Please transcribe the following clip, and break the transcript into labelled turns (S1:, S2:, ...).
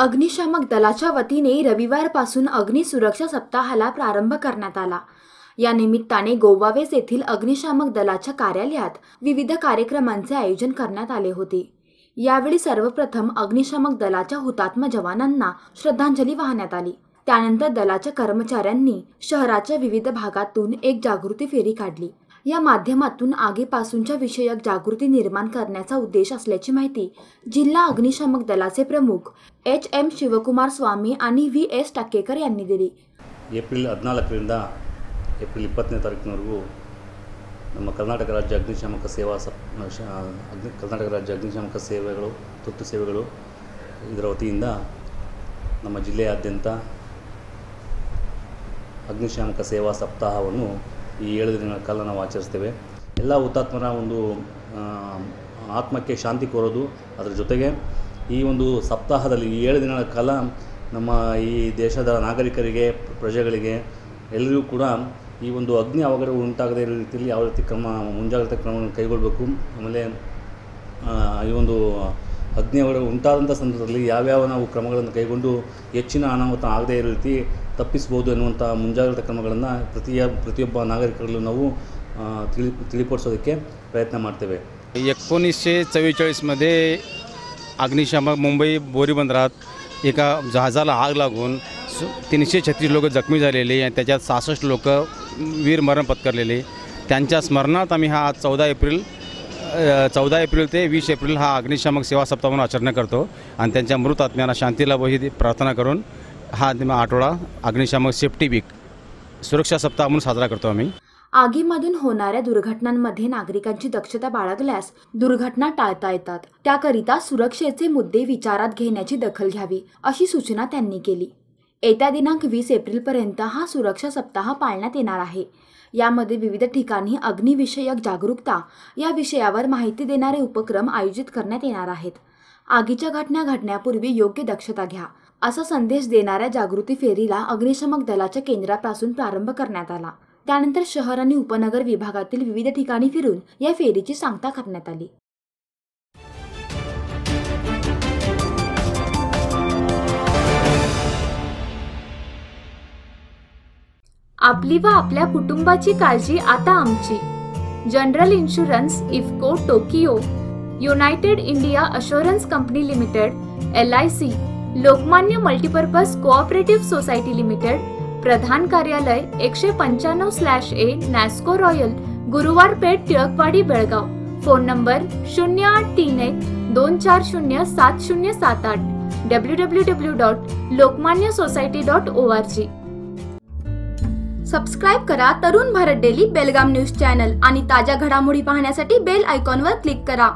S1: अग्निशामक दलाच्या वतीने रविवारपासून अग्निसुरक्षा सप्ताहाला प्रारंभ करण्यात आला. या निमित्ताने गोवावेस येथील अग्निशामक दलाच्या कार्यालयात विविध कार्यक्रमांचे आयोजन करण्यात आले होते. यावेळी सर्वप्रथम अग्निशामक दलाच्या हुतात्मा जवानांना श्रद्धांजली वाहण्यात आली. त्यानंतर दलाच्या कर्मचाऱ्यांनी शहराच्या विविध भागातून एक जागृती फेरी काढली. या माध्यमातून आगीपासूनच्या विषयक जागृती निर्माण करण्याचा उद्देश असल्याची माहिती जिल्हा अग्निशामक दलाचे प्रमुख एच एम शिवकुमार स्वामी आणि व्ही एस टाकेकर यांनी दिली
S2: ಏಪ್ರಿಲ್ ಹದಿನಾಲ್ಕರಿಂದ ಏಪ್ರಿಲ್ ಇಪ್ಪತ್ತನೇ ತಾರೀಕಿನವರೆಗೂ ನಮ್ಮ ಕರ್ನಾಟಕ ರಾಜ್ಯ ಅಗ್ನಿಶಾಮಕ ಸೇವಾ ಸಪ್ ಶ ಅಗ್ನಿ ಕರ್ನಾಟಕ ರಾಜ್ಯ ಅಗ್ನಿಶಾಮಕ ಸೇವೆಗಳು ತುರ್ತು ಸೇವೆಗಳು ಇದರ ವತಿಯಿಂದ ನಮ್ಮ ಜಿಲ್ಲೆಯಾದ್ಯಂತ ಅಗ್ನಿಶಾಮಕ ಸೇವಾ ಸಪ್ತಾಹವನ್ನು ಈ ಏಳು ದಿನಗಳ ಕಾಲ ನಾವು ಆಚರಿಸ್ತೇವೆ. ಎಲ್ಲ ಹುತಾತ್ಮರ ಒಂದು ಆತ್ಮಕ್ಕೆ ಶಾಂತಿ ಕೋರೋದು ಅದರ ಜೊತೆಗೆ ಈ ಒಂದು ಸಪ್ತಾಹದಲ್ಲಿ ಈ ಏಳು ದಿನಗಳ ಕಾಲ ನಮ್ಮ ಈ ದೇಶದ ನಾಗರಿಕರಿಗೆ, ಪ್ರಜೆಗಳಿಗೆ ಎಲ್ಲರಿಗೂ ಕೂಡ ಈ ಒಂದು ಅಗ್ನಿ ಅವಘಡ ಉಂಟಾಗದೇ ಇರೋ ರೀತಿಯಲ್ಲಿ ಯಾವ ರೀತಿ ಕ್ರಮ, ಮುಂಜಾಗ್ರತೆ ಕ್ರಮಗಳನ್ನು ಕೈಗೊಳ್ಳಬೇಕು ಆಮೇಲೆ ಈ ಒಂದು ಅಗ್ನಿ ಅವಘಡ ಉಂಟಾದಂಥ ಸಂದರ್ಭದಲ್ಲಿ ಯಾವ್ಯಾವ ನಾವು ಕ್ರಮಗಳನ್ನು ಕೈಗೊಂಡು ಹೆಚ್ಚಿನ ಅನಾಹುತ ಆಗದೇ ಇರೋ ರೀತಿ ತಪ್ಪಿಸ್ಬೋದು ಎನ್ನುವಂಥ ಮುಂಜಾಗ್ರತಾ ಕ್ರಮಗಳನ್ನು ಪ್ರತಿಯ ಪ್ರತಿಯೊಬ್ಬ ನಾಗರಿಕರಲ್ಲೂ ನಾವು ಆ, ತಿಳಿ ತಿಳಿಪಡಿಸೋದಕ್ಕೆ ಪ್ರಯತ್ನ ಮಾಡ್ತೇವೆ
S3: एकोणीसशे चव्वेचाळीसमध्ये अग्निशामक मुंबई बोरी बंदरात एका जहाजाला आग लागून सु तीनशे छत्तीस लोक जखमी झालेले आणि त्याच्यात सहासष्ट लोक वीरमरण पत्करलेले त्यांच्या स्मरणार्थ आम्ही हा आज चौदा एप्रिल चौदा एप्रिल ते वीस एप्रिल हा अग्निशामक सेवा सप्ताह म्हणून आचरण करतो आणि त्यांच्या मृत आत्म्यांना शांती लाभो ही प्रार्थना करून हा आठवडा अग्निशामक सेफ्टी वीक सुरक्षा सप्ताह म्हणून साजरा करतो आम्ही.
S1: आगीमधून होणाऱ्या दुर्घटनांमध्ये नागरिकांची दक्षता बाळगल्यास दुर्घटना टाळता येतात. त्याकरिता सुरक्षेचे मुद्दे विचारात घेण्याची दखल घ्यावी अशी सूचना त्यांनी केली. येत्या दिनांक वीस एप्रिलपर्यंत हा सुरक्षा सप्ताह पाळण्यात येणार आहे. यामध्ये विविध ठिकाणी अग्निविषयक जागरूकता या विषयावर माहिती देणारे उपक्रम आयोजित करण्यात येणार आहेत. आगीच्या घटना घडण्यापूर्वी योग्य दक्षता घ्या. असा संदेश देणाऱ्या जागृती फेरीला अग्निशमक दलाच्या केंद्रापासून प्रारंभ करण्यात आला. त्यानंतर शहर आणि उपनगर विभागातील विविध ठिकाणी फिरून या फेरीची सांगता करण्यात आली. आपली व आपल्या कुटुंबाची काळजी आता आमची. General insurance IFFCO Tokyo United India assurance company limited L I C. Lokmanya multipurpose cooperative society limited प्रधान कार्यालय एकशे पंच्याण्णव slash A Nasco royal Guruwar Peth Tilakwadi Belgaum. Phone number शून्य आठ तीन एक दोन चार शून्य सात शून्य सात आठ. W W W dot Lokmanya society dot O R G subscribe करा Tarun Bharat daily Belgaum news channel आणि ताज्या घडामोडी पाहण्यासाठी बेल आयकॉनवर क्लिक करा.